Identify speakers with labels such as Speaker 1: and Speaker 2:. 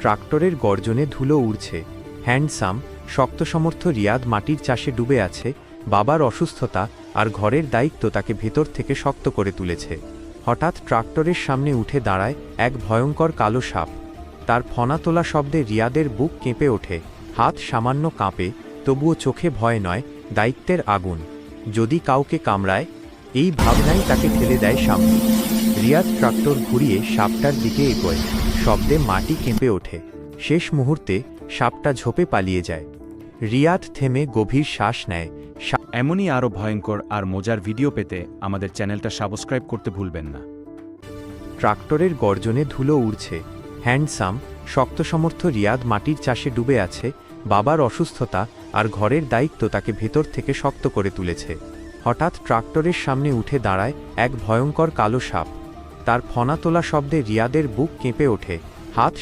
Speaker 1: ট্রাক্টরের গর্জনে ধুলো উড়ছে। হ্যান্ডসাম শক্তসমর্থ রিয়াদ মাটির চাষে ডুবে আছে, বাবার অসুস্থতা আর ঘরের দায়িত্ব তাকে ভেতর থেকে শক্ত করে তুলেছে। হঠাৎ ট্রাক্টরের সামনে উঠে দাঁড়ায় এক ভয়ঙ্কর কালো সাপ। তার ফনা তোলা শব্দে রিয়াদের বুক কেঁপে ওঠে। হাত সামান্য কাঁপে, তবুও চোখে ভয় নয়, দায়িত্বের আগুন। যদি কাউকে কামড়ায় এই ভাবনাই তাকে ঠেলে দেয় সামনে। রিয়াদ ট্রাক্টর ঘুরিয়ে সাপটার দিকে এগোয়। শব্দে মাটি কেঁপে ওঠে। শেষ মুহূর্তে সাপটা ঝোপে পালিয়ে যায়। রিয়াদ থেমে গভীর শ্বাস নেয়।
Speaker 2: এমনই আরও ভয়ঙ্কর আর মজার ভিডিও পেতে আমাদের চ্যানেলটা সাবস্ক্রাইব করতে ভুলবেন না।
Speaker 1: ট্রাক্টরের গর্জনে ধুলো উড়ছে। হ্যান্ডসাম শক্তসমর্থ রিয়াদ মাটির চাষে ডুবে আছে বাবার অসুস্থতা আর ঘরের দায়িত্ব তাকে ভেতর থেকে শক্ত করে তুলেছে। হঠাৎ ট্রাক্টরের সামনে উঠে দাঁড়ায় এক ভয়ঙ্কর কালো সাপ। তার ফনা তোলা শব্দে রিয়াদের বুক কেঁপে ওঠে। হাত